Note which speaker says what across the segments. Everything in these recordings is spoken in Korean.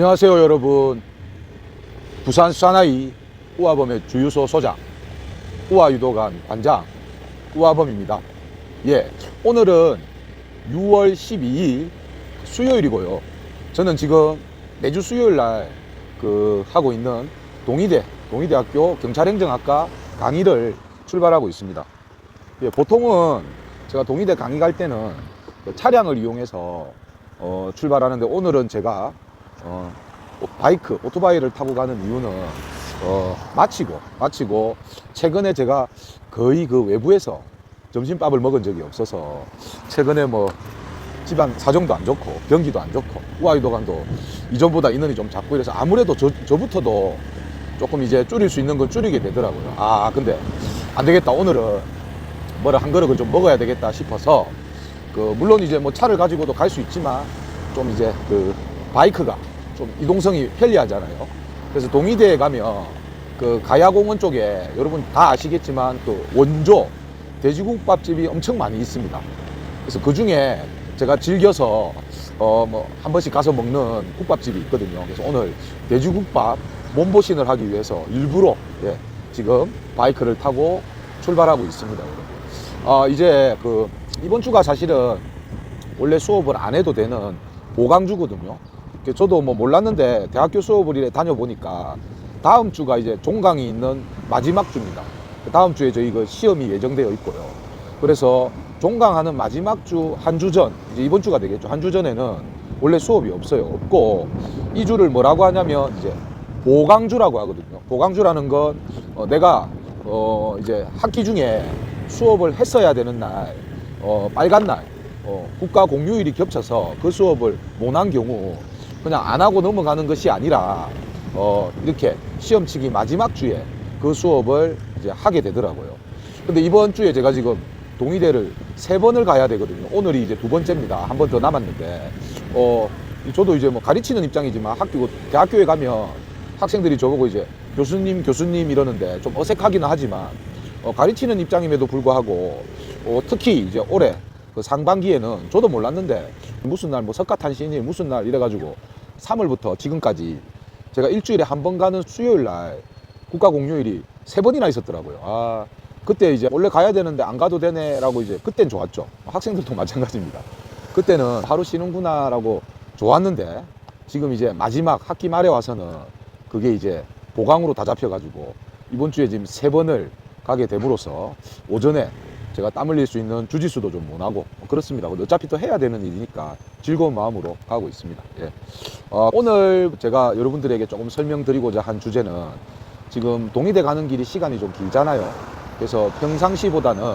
Speaker 1: 안녕하세요 여러분. 부산 사나이 우아범의 주유소 소장 우아유도관 관장 우아범입니다. 예 오늘은 6월 12일 수요일이고요. 저는 지금 매주 수요일 날 그 하고 있는 동의대 동의대학교 경찰행정학과 강의를 출발하고 있습니다. 예, 보통은 제가 동의대 강의 갈 때는 그 차량을 이용해서 어, 출발하는데 오늘은 제가 어, 바이크, 오토바이를 타고 가는 이유는 어, 마치고 마치고 최근에 제가 거의 그 외부에서 점심밥을 먹은 적이 없어서 최근에 뭐 집안 사정도 안 좋고 경기도 안 좋고 우아유도관도 이전보다 인원이 좀 작고 이래서 아무래도 저, 저부터도 조금 이제 줄일 수 있는 걸 줄이게 되더라고요. 아 근데 안 되겠다 오늘은 뭐를 한 그릇을 좀 먹어야 되겠다 싶어서 그 물론 이제 뭐 차를 가지고도 갈 수 있지만 좀 이제 그 바이크가 좀 이동성이 편리하잖아요. 그래서 동의대에 가면 그 가야공원 쪽에 여러분 다 아시겠지만 그 원조 돼지국밥집이 엄청 많이 있습니다. 그래서 그 중에 제가 즐겨서 어 뭐 한 번씩 가서 먹는 국밥집이 있거든요. 그래서 오늘 돼지국밥 몸보신을 하기 위해서 일부러 예, 지금 바이크를 타고 출발하고 있습니다. 아 이제 그 이번 주가 사실은 원래 수업을 안 해도 되는 보강주거든요. 그 저도 뭐 몰랐는데 대학교 수업을 이래 다녀보니까 다음 주가 이제 종강이 있는 마지막 주입니다. 그 다음 주에 저희 그 시험이 예정되어 있고요. 그래서 종강하는 마지막 주 한 주 전, 이제 이번 주가 되겠죠. 한 주 전에는 원래 수업이 없어요. 없고 이 주를 뭐라고 하냐면 이제 보강주라고 하거든요. 보강주라는 건 어, 내가 어, 이제 학기 중에 수업을 했어야 되는 날, 어, 빨간 날, 어, 국가 공휴일이 겹쳐서 그 수업을 못한 경우 그냥 안 하고 넘어가는 것이 아니라 어, 이렇게 시험치기 마지막 주에 그 수업을 이제 하게 되더라고요. 근데 이번 주에 제가 지금 동의대를 세 번을 가야 되거든요. 오늘이 이제 두 번째입니다. 한 번 더 남았는데, 어, 저도 이제 뭐 가르치는 입장이지만 학교, 대학교에 가면 학생들이 저보고 이제 교수님, 교수님 이러는데 좀 어색하기는 하지만, 어, 가르치는 입장임에도 불구하고, 어, 특히 이제 올해 그 상반기에는 저도 몰랐는데 무슨 날 뭐 석가탄신일 무슨 날 이래가지고 3월부터 지금까지 제가 일주일에 한 번 가는 수요일 날 국가 공휴일이 세 번이나 있었더라고요. 아, 그때 이제 원래 가야 되는데 안 가도 되네라고 이제 그땐 좋았죠. 학생들도 마찬가지입니다. 그때는 하루 쉬는구나라고 좋았는데 지금 이제 마지막 학기 말에 와서는 그게 이제 보강으로 다 잡혀가지고 이번 주에 지금 세 번을 가게 됨으로써 오전에 제가 땀 흘릴 수 있는 주짓수도 좀 못하고 그렇습니다. 근데 어차피 또 해야 되는 일이니까 즐거운 마음으로 가고 있습니다. 예. 어, 오늘 제가 여러분들에게 조금 설명드리고자 한 주제는 지금 동의대 가는 길이 시간이 좀 길잖아요. 그래서 평상시보다는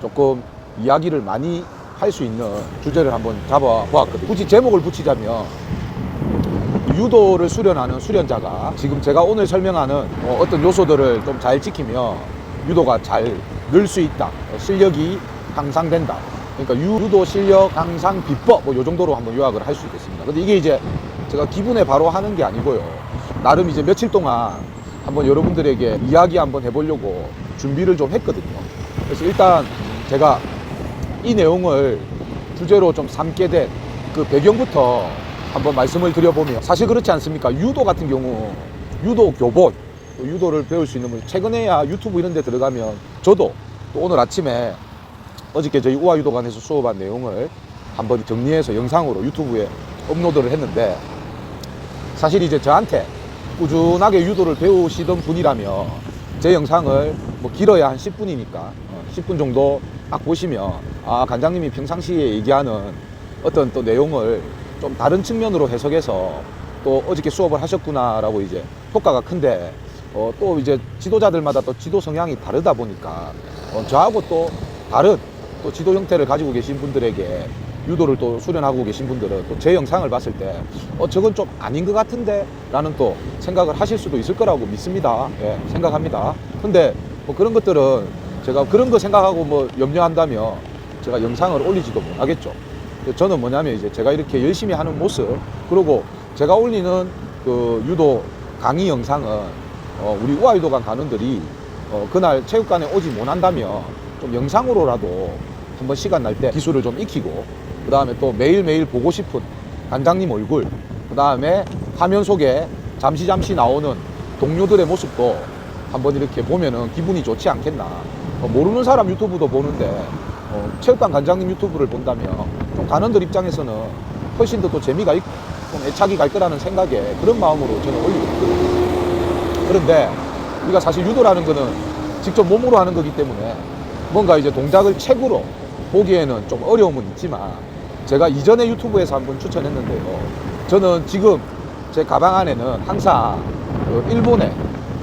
Speaker 1: 조금 이야기를 많이 할 수 있는 주제를 한번 잡아보았거든요. 굳이 제목을 붙이자면 유도를 수련하는 수련자가 지금 제가 오늘 설명하는 어, 어떤 요소들을 좀 잘 지키면 유도가 잘 늘 수 있다. 어, 실력이 향상된다. 그러니까 유- 유도 실력 향상 비법 뭐 요 정도로 한번 요약을 할 수 있겠습니다. 근데 이게 이제 제가 기분에 바로 하는 게 아니고요. 나름 이제 며칠 동안 한번 여러분들에게 이야기 한번 해보려고 준비를 좀 했거든요. 그래서 일단 제가 이 내용을 주제로 좀 삼게 된 그 배경부터 한번 말씀을 드려보면 사실 그렇지 않습니까? 유도 같은 경우 유도 교본 또 유도를 배울 수 있는 분. 최근에야 유튜브 이런 데 들어가면 저도 또 오늘 아침에 어저께 저희 우아유도관에서 수업한 내용을 한번 정리해서 영상으로 유튜브에 업로드를 했는데 사실 이제 저한테 꾸준하게 유도를 배우시던 분이라면 제 영상을 뭐 길어야 한 10분이니까 10분 정도 딱 보시면 아 관장님이 평상시에 얘기하는 어떤 또 내용을 좀 다른 측면으로 해석해서 또 어저께 수업을 하셨구나라고 이제 효과가 큰데 어, 또 이제 지도자들마다 또 지도 성향이 다르다 보니까 어, 저하고 또 다른 또 지도 형태를 가지고 계신 분들에게 유도를 또 수련하고 계신 분들은 또 제 영상을 봤을 때, 어, 저건 좀 아닌 것 같은데? 라는 또 생각을 하실 수도 있을 거라고 믿습니다. 예, 생각합니다. 근데 뭐 그런 것들은 제가 그런 거 생각하고 뭐 염려한다면 제가 영상을 올리지도 못하겠죠. 저는 뭐냐면 이제 제가 이렇게 열심히 하는 모습, 그리고 제가 올리는 그 유도 강의 영상은 어, 우리 우아유도관 간원들이 어, 그날 체육관에 오지 못한다면 좀 영상으로라도 한번 시간 날 때 기술을 좀 익히고 그 다음에 또 매일매일 보고 싶은 관장님 얼굴 그 다음에 화면 속에 잠시 잠시 나오는 동료들의 모습도 한번 이렇게 보면은 기분이 좋지 않겠나. 어, 모르는 사람 유튜브도 보는데 어, 체육관 관장님 유튜브를 본다면 좀 가는들 입장에서는 훨씬 더 또 재미가 있고 좀 애착이 갈 거라는 생각에 그런 마음으로 저는 올리고 있거든요. 그런데 우리가 사실 유도라는 거는 직접 몸으로 하는 거기 때문에 뭔가 이제 동작을 책으로 보기에는 좀 어려움은 있지만 제가 이전에 유튜브에서 한번 추천했는데요. 저는 지금 제 가방 안에는 항상 그 일본의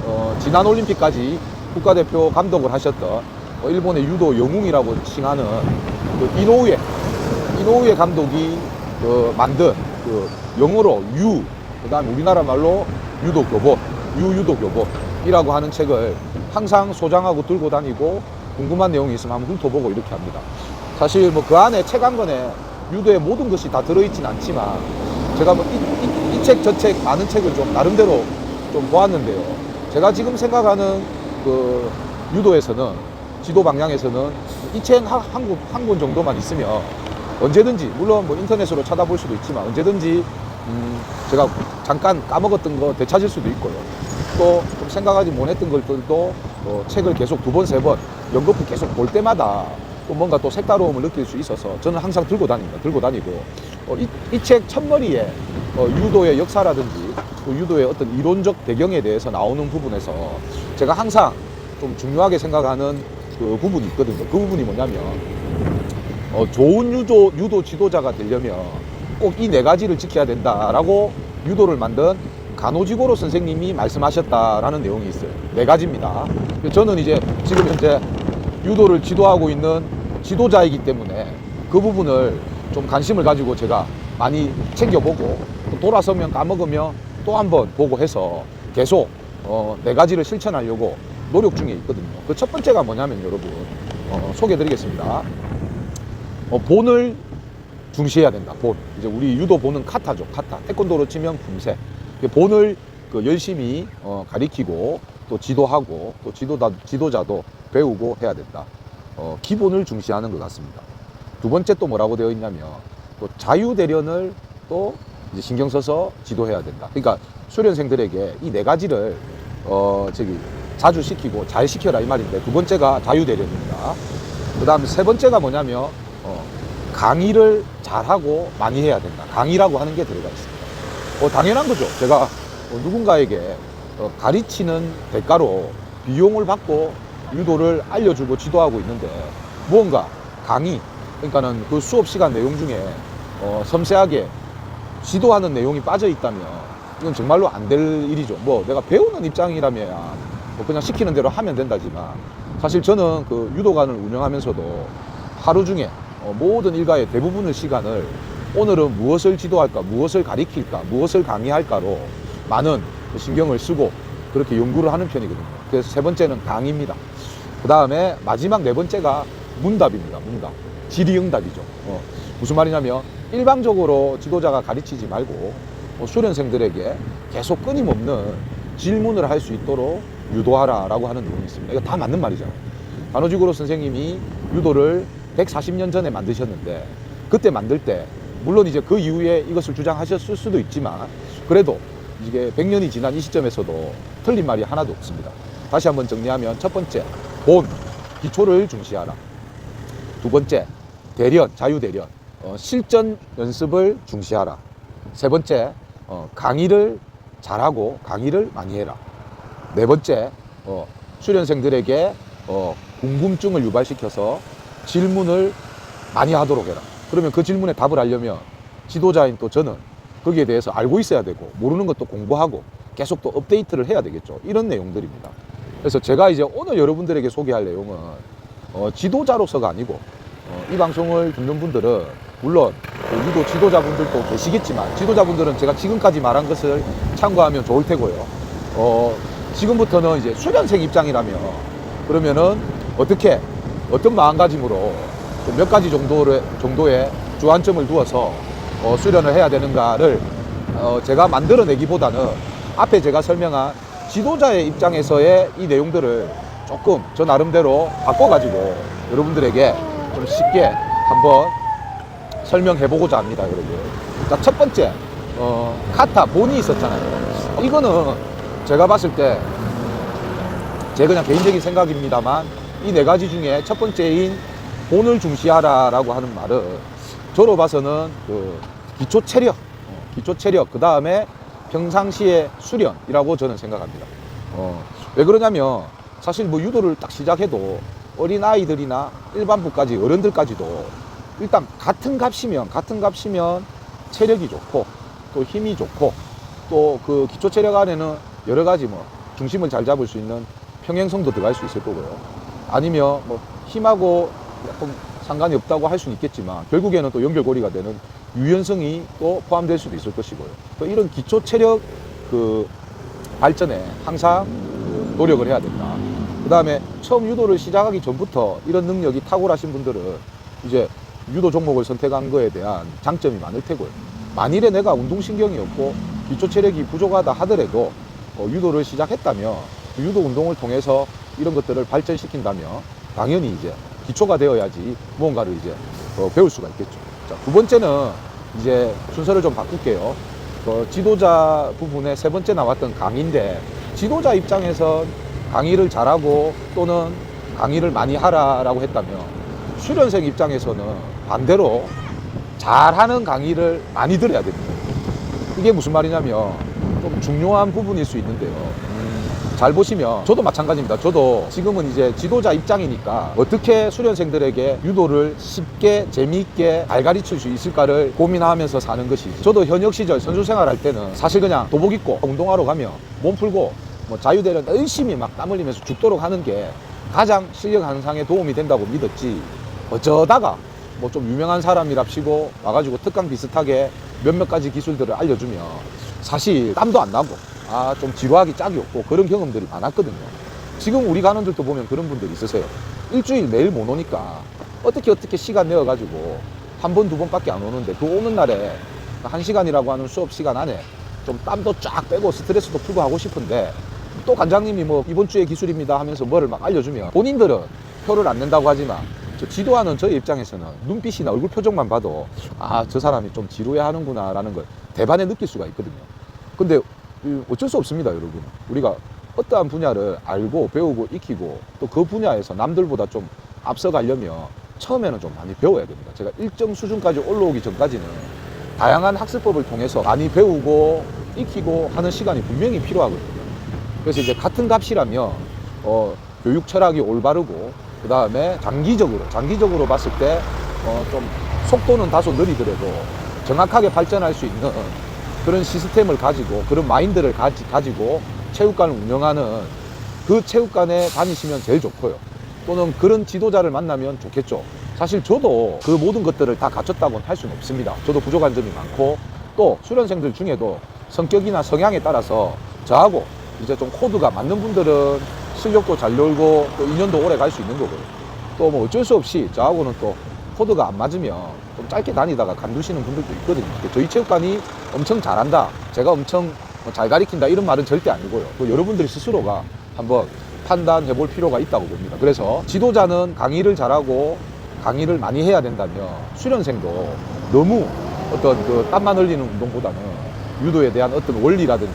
Speaker 1: 어, 지난 올림픽까지 국가대표 감독을 하셨던 어, 일본의 유도 영웅이라고 칭하는 그 이노우에 이노우에 감독이 그 만든 그 영어로 유 그다음에 우리나라 말로 유도 교본 유유도 교본이라고 하는 책을 항상 소장하고 들고 다니고 궁금한 내용이 있으면 한번 훑어보고 이렇게 합니다. 사실 뭐 그 안에 책 한 권에 유도의 모든 것이 다 들어있진 않지만 제가 뭐 이 책 저책 많은 책을 좀 나름대로 좀 보았는데요. 제가 지금 생각하는 그 유도에서는 지도 방향에서는 이 책 한권 정도만 있으면 언제든지 물론 뭐 인터넷으로 찾아볼 수도 있지만 언제든지 음 제가 잠깐 까먹었던 거 되찾을 수도 있고요. 또 좀 생각하지 못했던 것들도 어 책을 계속 두 번 세 번 연거푸 계속 볼 때마다 또 뭔가 또 색다로움을 느낄 수 있어서 저는 항상 들고 다닙니다. 들고 다니고 어, 이책 첫머리에 어, 유도의 역사라든지 또 유도의 어떤 이론적 배경에 대해서 나오는 부분에서 제가 항상 좀 중요하게 생각하는 그 부분이 있거든요. 그 부분이 뭐냐면 어, 좋은 유도, 유도 지도자가 되려면 꼭 이 네 가지를 지켜야 된다라고 유도를 만든 간호지고로 선생님이 말씀하셨다라는 내용이 있어요. 네 가지입니다. 저는 이제 지금 현재 유도를 지도하고 있는 지도자이기 때문에 그 부분을 좀 관심을 가지고 제가 많이 챙겨보고 또 돌아서면 까먹으면 또 한 번 보고 해서 계속 어, 네 가지를 실천하려고 노력 중에 있거든요. 그 첫 번째가 뭐냐면 여러분 어, 소개해드리겠습니다. 어, 본을 중시해야 된다. 본. 이제 우리 유도 본은 카타죠. 카타. 태권도로 치면. 그 본을 그 열심히 어, 가리키고 또 지도하고 또 지도다, 지도자도 배우고 해야 된다. 어, 기본을 중시하는 것 같습니다. 두 번째 또 뭐라고 되어 있냐면 또 자유 대련을 또 이제 신경 써서 지도해야 된다. 그러니까 수련생들에게 이 네 가지를 어, 저기 자주 시키고 잘 시켜라 이 말인데 두 번째가 자유 대련입니다. 그 다음에 세 번째가 뭐냐면 어, 강의를 잘하고 많이 해야 된다. 강의라고 하는 게 들어가 있습니다. 어, 당연한 거죠. 제가 어, 누군가에게 어, 가르치는 대가로 비용을 받고 유도를 알려주고 지도하고 있는데 무언가 강의, 그러니까는 그 수업 시간 내용 중에 어, 섬세하게 지도하는 내용이 빠져 있다면 이건 정말로 안 될 일이죠. 뭐 내가 배우는 입장이라면 뭐 그냥 시키는 대로 하면 된다지만 사실 저는 그 유도관을 운영하면서도 하루 중에 어, 모든 일가의 대부분의 시간을 오늘은 무엇을 지도할까, 무엇을 가리킬까, 무엇을 강의할까로 많은 신경을 쓰고 그렇게 연구를 하는 편이거든요. 그래서 세 번째는 강의입니다. 그 다음에 마지막 네 번째가 문답입니다. 문답. 질의응답이죠. 어, 무슨 말이냐면 일방적으로 지도자가 가르치지 말고 어, 수련생들에게 계속 끊임없는 질문을 할 수 있도록 유도하라라고 하는 내용이 있습니다. 이거 다 맞는 말이잖아요. 간호지구로 선생님이 유도를 140년 전에 만드셨는데 그때 만들 때 물론 이제 그 이후에 이것을 주장하셨을 수도 있지만 그래도 이게 100년이 지난 이 시점에서도 틀린 말이 하나도 없습니다. 다시 한번 정리하면 첫 번째 본 기초를 중시하라. 두 번째 대련 자유 대련 어, 실전 연습을 중시하라. 세 번째 어, 강의를 잘하고 강의를 많이 해라. 네 번째 어, 수련생들에게 어, 궁금증을 유발시켜서 질문을 많이 하도록 해라. 그러면 그 질문에 답을 하려면 지도자인 또 저는 거기에 대해서 알고 있어야 되고 모르는 것도 공부하고 계속 또 업데이트를 해야 되겠죠. 이런 내용들입니다. 그래서 제가 이제 오늘 여러분들에게 소개할 내용은 어, 지도자로서가 아니고 어, 이 방송을 듣는 분들은 물론 그 유도 지도자분들도 계시겠지만 지도자분들은 제가 지금까지 말한 것을 참고하면 좋을 테고요. 어, 지금부터는 이제 수련생 입장이라면 그러면은 어떻게 어떤 마음가짐으로 좀몇 가지 정도를 정도의 주안점을 두어서 어, 수련을 해야 되는가를 어, 제가 만들어내기보다는 앞에 제가 설명한 지도자의 입장에서의 이 내용들을 조금 저 나름대로 바꿔가지고 여러분들에게 좀 쉽게 한번 설명해 보고자 합니다, 여러분. 자, 첫 번째, 어, 카타 본이 있었잖아요. 이거는 제가 봤을 때 제 그냥 개인적인 생각입니다만 이 네 가지 중에 첫 번째인 본을 중시하라라고 하는 말은 저로 봐서는 그 기초 체력, 어, 기초 체력 그 다음에 평상시의 수련이라고 저는 생각합니다. 어, 왜 그러냐면 사실 뭐 유도를 딱 시작해도 어린 아이들이나 일반부까지 어른들까지도 일단 같은 값이면 같은 값이면 체력이 좋고 또 힘이 좋고 또 그 기초 체력 안에는 여러 가지 뭐 중심을 잘 잡을 수 있는 평행성도 들어갈 수 있을 거고요. 아니면 뭐 힘하고 조금 상관이 없다고 할 수는 있겠지만 결국에는 또 연결고리가 되는 유연성이 또 포함될 수도 있을 것이고요. 또 이런 기초 체력 그 발전에 항상 그 노력을 해야 된다. 그 다음에 처음 유도를 시작하기 전부터 이런 능력이 탁월하신 분들은 이제 유도 종목을 선택한 거에 대한 장점이 많을 테고요. 만일에 내가 운동신경이 없고 기초 체력이 부족하다 하더라도 어, 유도를 시작했다면 그 유도 운동을 통해서 이런 것들을 발전시킨다면 당연히 이제 기초가 되어야지 무언가를 이제 어, 배울 수가 있겠죠. 자, 두 번째는 이제 순서를 좀 바꿀게요. 그 지도자 부분에 세 번째 나왔던 강의인데 지도자 입장에선 강의를 잘하고 또는 강의를 많이 하라라고 했다면 수련생 입장에서는 반대로 잘하는 강의를 많이 들어야 됩니다. 이게 무슨 말이냐면 좀 중요한 부분일 수 있는데요. 음, 잘 보시면 저도 마찬가지입니다. 저도 지금은 이제 지도자 입장이니까 어떻게 수련생들에게 유도를 쉽게 재미있게 잘 가르칠 수 있을까를 고민하면서 사는 것이지. 저도 현역 시절 선수 생활할 때는 사실 그냥 도복 입고 운동하러 가면 몸 풀고 뭐 자유대련 열심히 막 땀 흘리면서 죽도록 하는 게 가장 실력 향상에 도움이 된다고 믿었지. 어쩌다가 뭐 좀 유명한 사람이랍시고 와가지고 특강 비슷하게 몇몇 가지 기술들을 알려주면 사실 땀도 안 나고 아 좀 지루하기 짝이 없고 그런 경험들이 많았거든요. 지금 우리 간원들도 보면 그런 분들이 있으세요. 일주일 매일 못 오니까 어떻게 어떻게 시간 내어가지고 한 번 두 번밖에 안 오는데 그 오는 날에 한 시간이라고 하는 수업 시간 안에 좀 땀도 쫙 빼고 스트레스도 풀고 하고 싶은데 또 관장님이 뭐 이번 주에 기술입니다 하면서 뭐를 막 알려주면 본인들은 표를 안 낸다고 하지만 저 지도하는 저희 입장에서는 눈빛이나 얼굴 표정만 봐도 아 저 사람이 좀 지루해 하는구나 라는 걸 대반에 느낄 수가 있거든요. 근데 이 어쩔 수 없습니다, 여러분. 우리가 어떠한 분야를 알고 배우고 익히고 또 그 분야에서 남들보다 좀 앞서가려면 처음에는 좀 많이 배워야 됩니다. 제가 일정 수준까지 올라오기 전까지는 다양한 학습법을 통해서 많이 배우고 익히고 하는 시간이 분명히 필요하거든요. 그래서 이제 같은 값이라면 어, 교육 철학이 올바르고 그 다음에 장기적으로 장기적으로 봤을 때 어, 좀 속도는 다소 느리더라도 정확하게 발전할 수 있는 그런 시스템을 가지고 그런 마인드를 가지, 가지고 체육관을 운영하는 그 체육관에 다니시면 제일 좋고요. 또는 그런 지도자를 만나면 좋겠죠. 사실 저도 그 모든 것들을 다 갖췄다고는 할 수는 없습니다. 저도 부족한 점이 많고 또 수련생들 중에도 성격이나 성향에 따라서 저하고 이제 좀 코드가 맞는 분들은 실력도 잘 놀고 또 인연도 오래 갈 수 있는 거고요. 또 뭐 어쩔 수 없이 저하고는 또 코드가 안 맞으면 좀 짧게 다니다가 간두시는 분들도 있거든요. 저희 체육관이 엄청 잘한다. 제가 엄청 뭐잘 가리킨다. 이런 말은 절대 아니고요. 또 여러분들이 스스로가 한번 판단해 볼 필요가 있다고 봅니다. 그래서 지도자는 강의를 잘하고 강의를 많이 해야 된다면 수련생도 너무 어떤 그 땀만 흘리는 운동보다는 유도에 대한 어떤 원리라든지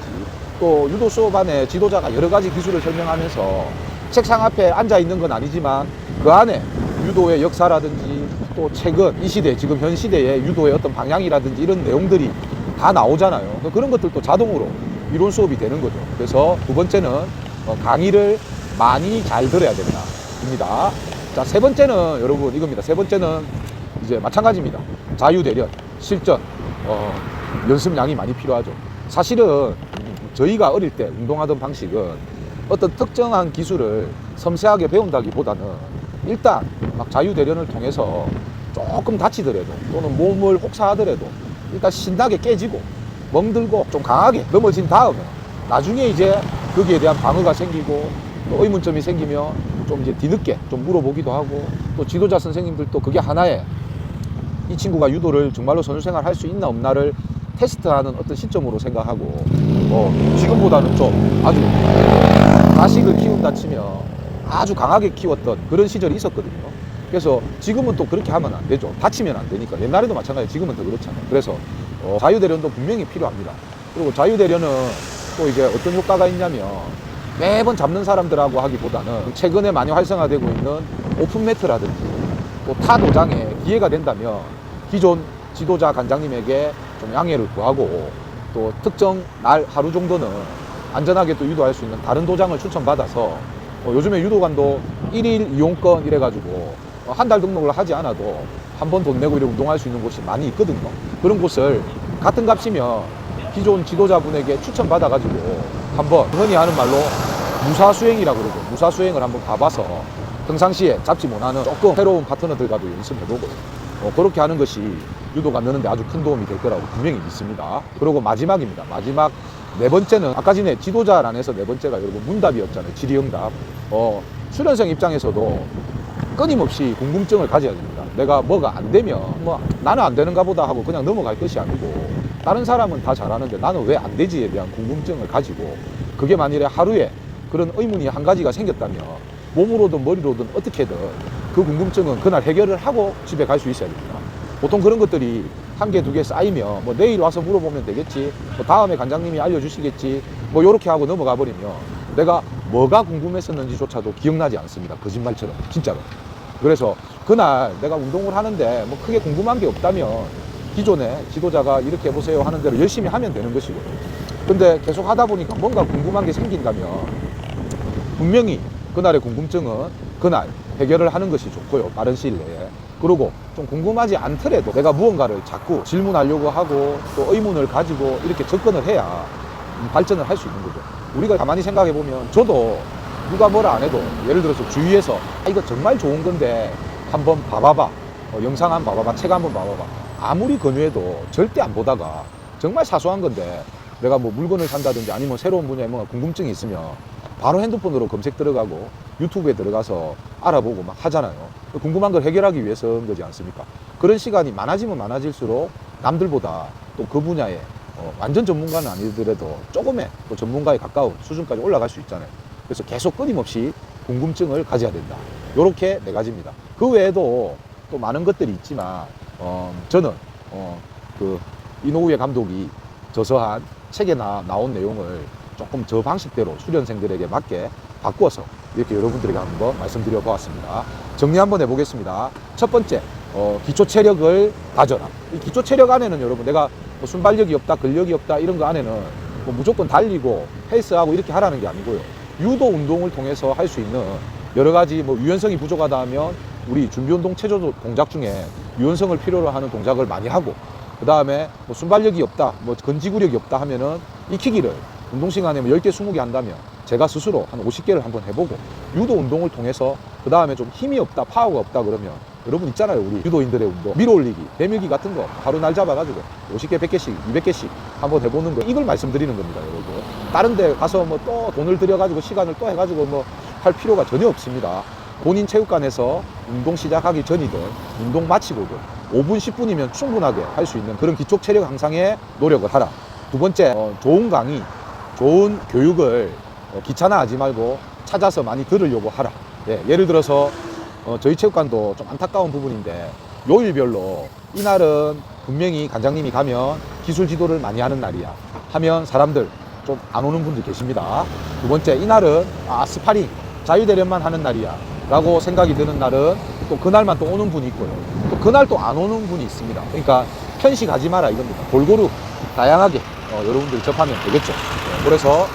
Speaker 1: 또 유도 수업 안에 지도자가 여러 가지 기술을 설명하면서 책상 앞에 앉아 있는 건 아니지만 그 안에 유도의 역사라든지 또 최근 이 시대 지금 현 시대의 유도의 어떤 방향이라든지 이런 내용들이 다 나오잖아요. 그런 것들도 자동으로 이론 수업이 되는 거죠. 그래서 두 번째는 어, 강의를 많이 잘 들어야 된다. 입니다. 자, 세 번째는 여러분 이겁니다. 세 번째는 이제 마찬가지입니다. 자유대련, 실전, 어, 연습량이 많이 필요하죠. 사실은 저희가 어릴 때 운동하던 방식은 어떤 특정한 기술을 섬세하게 배운다기보다는 일단 막 자유대련을 통해서 조금 다치더라도 또는 몸을 혹사하더라도 일단 신나게 깨지고 멍들고 좀 강하게 넘어진 다음에 나중에 이제 거기에 대한 방어가 생기고 또 의문점이 생기면 좀 이제 뒤늦게 좀 물어보기도 하고 또 지도자 선생님들도 그게 하나의 이 친구가 유도를 정말로 선수 생활 할 수 있나 없나를 테스트하는 어떤 시점으로 생각하고 어, 지금보다는 좀 아주 자식을 키운다 치면 아주 강하게 키웠던 그런 시절이 있었거든요. 그래서 지금은 또 그렇게 하면 안 되죠. 다치면 안 되니까. 옛날에도 마찬가지, 지금은 더 그렇잖아요. 그래서 어, 자유대련도 분명히 필요합니다. 그리고 자유대련은 또 이제 어떤 효과가 있냐면 매번 잡는 사람들하고 하기보다는 최근에 많이 활성화되고 있는 오픈 매트라든지 또 타 도장에 기회가 된다면 기존 지도자 간장님에게 좀 양해를 구하고 또 특정 날 하루 정도는 안전하게 또 유도할 수 있는 다른 도장을 추천받아서 어, 요즘에 유도관도 일일 이용권 이래가지고 어, 한달 등록을 하지 않아도 한 번 돈 내고 이렇게 운동할 수 있는 곳이 많이 있거든요. 그런 곳을 같은 값이면 기존 지도자분에게 추천받아가지고 한번 흔히 하는 말로 무사수행이라 그러고 무사수행을 한번 가봐서 평상시에 잡지 못하는 조금 새로운 파트너들과도 연습해보고 어, 그렇게 하는 것이 유도가 느는데 아주 큰 도움이 될 거라고 분명히 믿습니다. 그리고 마지막입니다. 마지막 네 번째는 아까 전에 지도자란에서 네 번째가 여러분 문답이었잖아요. 질의응답. 어, 수련생 입장에서도 끊임없이 궁금증을 가져야 됩니다. 내가 뭐가 안 되면 뭐 나는 안 되는가 보다 하고 그냥 넘어갈 것이 아니고 다른 사람은 다 잘하는데 나는 왜 안 되지에 대한 궁금증을 가지고 그게 만일에 하루에 그런 의문이 한 가지가 생겼다면 몸으로든 머리로든 어떻게든 그 궁금증은 그날 해결을 하고 집에 갈 수 있어야 됩니다. 보통 그런 것들이 한 개, 두 개 쌓이면 뭐 내일 와서 물어보면 되겠지, 뭐 다음에 관장님이 알려주시겠지, 뭐 요렇게 하고 넘어가 버리면 내가 뭐가 궁금했었는지조차도 기억나지 않습니다. 거짓말처럼. 진짜로. 그래서 그날 내가 운동을 하는데 뭐 크게 궁금한 게 없다면 기존에 지도자가 이렇게 해보세요 하는 대로 열심히 하면 되는 것이고 근데 계속 하다 보니까 뭔가 궁금한 게 생긴다면 분명히 그날의 궁금증은 그날 해결을 하는 것이 좋고요. 빠른 시일 내에. 그리고 좀 궁금하지 않더라도 내가 무언가를 자꾸 질문하려고 하고 또 의문을 가지고 이렇게 접근을 해야 음, 발전을 할 수 있는 거죠. 우리가 가만히 생각해 보면 저도 누가 뭐라 안 해도 예를 들어서 주위에서 아, 이거 정말 좋은 건데 한번 봐봐봐. 어, 영상 한번 봐봐봐. 책 한번 봐봐봐. 아무리 권유해도 절대 안 보다가 정말 사소한 건데 내가 뭐 물건을 산다든지 아니면 새로운 분야에 뭔가 궁금증이 있으면 바로 핸드폰으로 검색 들어가고 유튜브에 들어가서 알아보고 막 하잖아요. 궁금한 걸 해결하기 위해서인 거지 않습니까? 그런 시간이 많아지면 많아질수록 남들보다 또 그 분야에 어, 완전 전문가는 아니더라도 조금의 또 전문가에 가까운 수준까지 올라갈 수 있잖아요. 그래서 계속 끊임없이 궁금증을 가져야 된다. 요렇게 네 가지입니다. 그 외에도 또 많은 것들이 있지만 어, 저는 어, 그 이노우에 감독이 저서한 책에 나, 나온 내용을 조금 저 방식대로 수련생들에게 맞게 바꾸어서 이렇게 여러분들에게 한번 말씀드려 보았습니다. 정리 한번 해보겠습니다. 첫 번째, 어, 기초 체력을 다져라. 이 기초 체력 안에는 여러분 내가 뭐 순발력이 없다, 근력이 없다 이런 거 안에는 뭐 무조건 달리고 헬스하고 이렇게 하라는 게 아니고요. 유도 운동을 통해서 할 수 있는 여러 가지 뭐 유연성이 부족하다 하면 우리 준비 운동 체조 동작 중에 유연성을 필요로 하는 동작을 많이 하고 그 다음에 뭐 순발력이 없다, 뭐 근지구력이 없다 하면은 익히기를 운동 시간에 뭐 10개, 20개 한다면 제가 스스로 한 50개를 한번 해보고 유도 운동을 통해서 그 다음에 좀 힘이 없다, 파워가 없다 그러면 여러분 있잖아요. 우리 유도인들의 운동. 밀어 올리기, 배밀기 같은 거 하루 날 잡아가지고 50개, 100개씩, 200개씩 한번 해보는 거. 이걸 말씀드리는 겁니다, 여러분. 다른 데 가서 뭐 또 돈을 들여가지고 시간을 또 해가지고 뭐 할 필요가 전혀 없습니다. 본인 체육관에서 운동 시작하기 전이든 운동 마치고든 5분, 10분이면 충분하게 할 수 있는 그런 기초 체력 향상에 노력을 하라. 두 번째, 어, 좋은 강의, 좋은 교육을 어, 귀찮아하지 말고 찾아서 많이 들으려고 하라. 예, 예를 들어서 어, 저희 체육관도 좀 안타까운 부분인데 요일별로 이날은 분명히 관장님이 가면 기술 지도를 많이 하는 날이야. 하면 사람들 좀 안 오는 분들 계십니다. 두 번째, 이날은 아, 스파링, 자유대련만 하는 날이야. 라고 생각이 드는 날은 또 그날만 또 오는 분이 있고요. 또 그날 또 안 오는 분이 있습니다. 그러니까 편식하지 마라 이겁니다. 골고루 다양하게 어, 여러분들이 접하면 되겠죠. 예, 그래서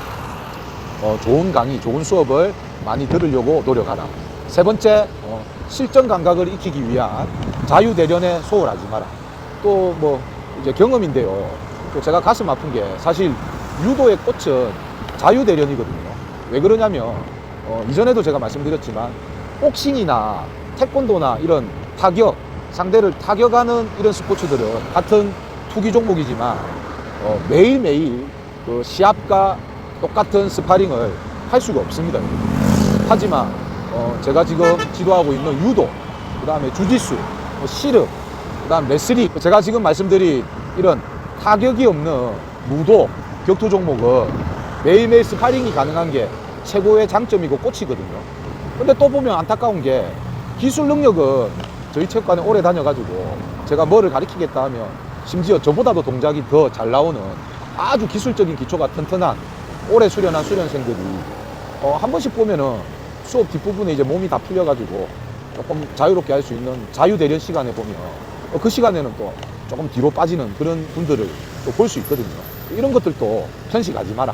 Speaker 1: 어, 좋은 강의, 좋은 수업을 많이 들으려고 노력하라. 세 번째, 어, 실전 감각을 익히기 위한 자유 대련에 소홀하지 마라. 또 뭐 이제 경험인데요. 또 제가 가슴 아픈 게 사실 유도의 꽃은 자유 대련이거든요. 왜 그러냐면 어, 이전에도 제가 말씀드렸지만 복싱이나 태권도나 이런 타격, 상대를 타격하는 이런 스포츠들은 같은 투기 종목이지만 어, 매일매일 그 시합과 똑같은 스파링을 할 수가 없습니다. 하지만 어, 제가 지금 지도하고 있는 유도, 그 다음에 주짓수, 뭐 씨름, 그 다음 레슬링, 제가 지금 말씀드린 이런 타격이 없는 무도, 격투 종목은 매일매일 스파링이 가능한 게 최고의 장점이고 꽃이거든요. 근데 또 보면 안타까운 게 기술 능력은 저희 체육관에 오래 다녀가지고 제가 뭐를 가리키겠다 하면 심지어 저보다도 동작이 더 잘 나오는 아주 기술적인 기초가 튼튼한 오래 수련한 수련생들이 어, 한 번씩 보면은 수업 뒷부분에 이제 몸이 다 풀려가지고 조금 자유롭게 할 수 있는 자유대련 시간에 보면 어, 그 시간에는 또 조금 뒤로 빠지는 그런 분들을 또 볼 수 있거든요. 이런 것들도 편식하지 마라.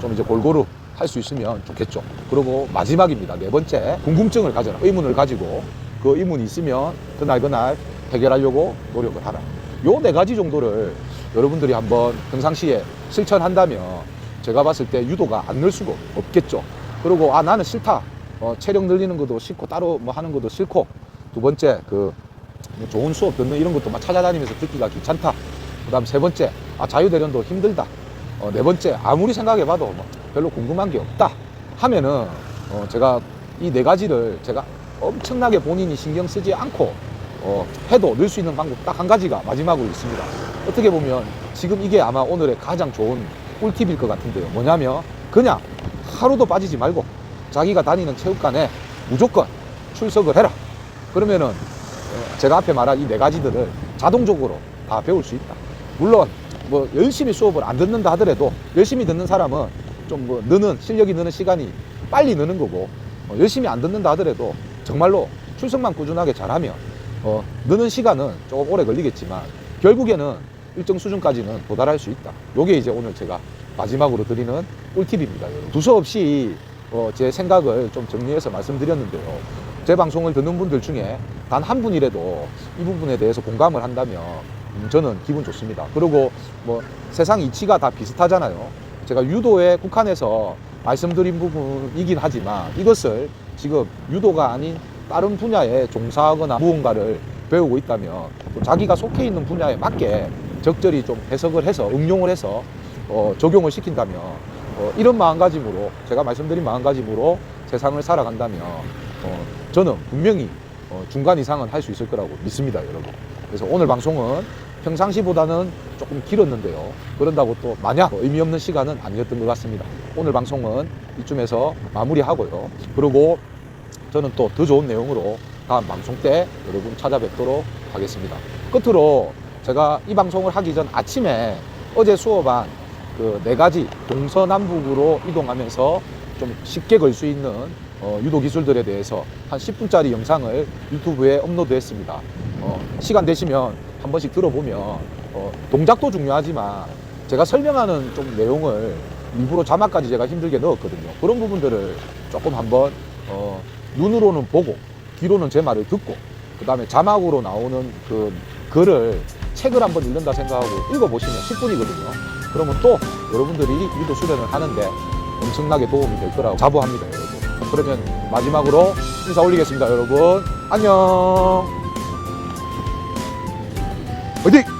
Speaker 1: 좀 이제 골고루 할 수 있으면 좋겠죠. 그리고 마지막입니다. 네 번째, 궁금증을 가져라. 의문을 가지고 그 의문이 있으면 그날 그날 해결하려고 노력을 하라. 요 네 가지 정도를 여러분들이 한번 평상시에 실천한다면 제가 봤을 때 유도가 안 늘 수가 없겠죠. 그리고 아 나는 싫다. 어, 체력 늘리는 것도 싫고 따로 뭐 하는 것도 싫고 두 번째 그뭐 좋은 수업 듣는 이런 것도 막 찾아다니면서 듣기가 귀찮다. 그다음 세 번째 아 자유 대련도 힘들다. 어, 네 번째 아무리 생각해봐도 뭐 별로 궁금한 게 없다 하면은 어, 제가 이 네 가지를 제가 엄청나게 본인이 신경 쓰지 않고 어, 해도 늘 수 있는 방법 딱 한 가지가 마지막으로 있습니다. 어떻게 보면 지금 이게 아마 오늘의 가장 좋은 꿀팁일 것 같은데요. 뭐냐면 그냥 하루도 빠지지 말고 자기가 다니는 체육관에 무조건 출석을 해라. 그러면은 어, 제가 앞에 말한 이 네 가지들을 자동적으로 다 배울 수 있다. 물론 뭐 열심히 수업을 안 듣는다 하더라도 열심히 듣는 사람은 좀 뭐 느는 실력이 느는 시간이 빨리 느는 거고 어, 열심히 안 듣는다 하더라도 정말로 출석만 꾸준하게 잘하면 어, 느는 시간은 조금 오래 걸리겠지만 결국에는 일정 수준까지는 도달할 수 있다. 요게 이제 오늘 제가 마지막으로 드리는 꿀팁입니다. 여러분. 두서 없이 어, 제 생각을 좀 정리해서 말씀드렸는데요. 제 방송을 듣는 분들 중에 단 한 분이라도 이 부분에 대해서 공감을 한다면 음, 저는 기분 좋습니다. 그리고 뭐 세상 이치가 다 비슷하잖아요. 제가 유도에 국한해서 말씀드린 부분이긴 하지만 이것을 지금 유도가 아닌 다른 분야에 종사하거나 무언가를 배우고 있다면 또 자기가 속해 있는 분야에 맞게 적절히 좀 해석을 해서 응용을 해서 어, 적용을 시킨다면 어, 이런 마음가짐으로 제가 말씀드린 마음가짐으로 세상을 살아간다면 어, 저는 분명히 어, 중간 이상은 할 수 있을 거라고 믿습니다, 여러분. 그래서 오늘 방송은 평상시보다는 조금 길었는데요. 그런다고 또 마냥 의미 없는 시간은 아니었던 것 같습니다. 오늘 방송은 이쯤에서 마무리하고요. 그리고 저는 또 더 좋은 내용으로 다음 방송 때 여러분 찾아뵙도록 하겠습니다. 끝으로 제가 이 방송을 하기 전 아침에 어제 수업한 그 네 가지 동서남북으로 이동하면서 좀 쉽게 걸 수 있는 어, 유도 기술들에 대해서 한 10분짜리 영상을 유튜브에 업로드했습니다. 어, 시간 되시면 한 번씩 들어보면 어, 동작도 중요하지만 제가 설명하는 좀 내용을 일부러 자막까지 제가 힘들게 넣었거든요. 그런 부분들을 조금 한번 어, 눈으로는 보고 귀로는 제 말을 듣고 그 다음에 자막으로 나오는 그 글을 책을 한번 읽는다 생각하고 읽어보시면 10분이거든요. 그러면 또 여러분들이 유도 수련을 하는데 엄청나게 도움이 될 거라고 자부합니다, 여러분. 그러면 마지막으로 인사 올리겠습니다, 여러분. 안녕. 화이팅!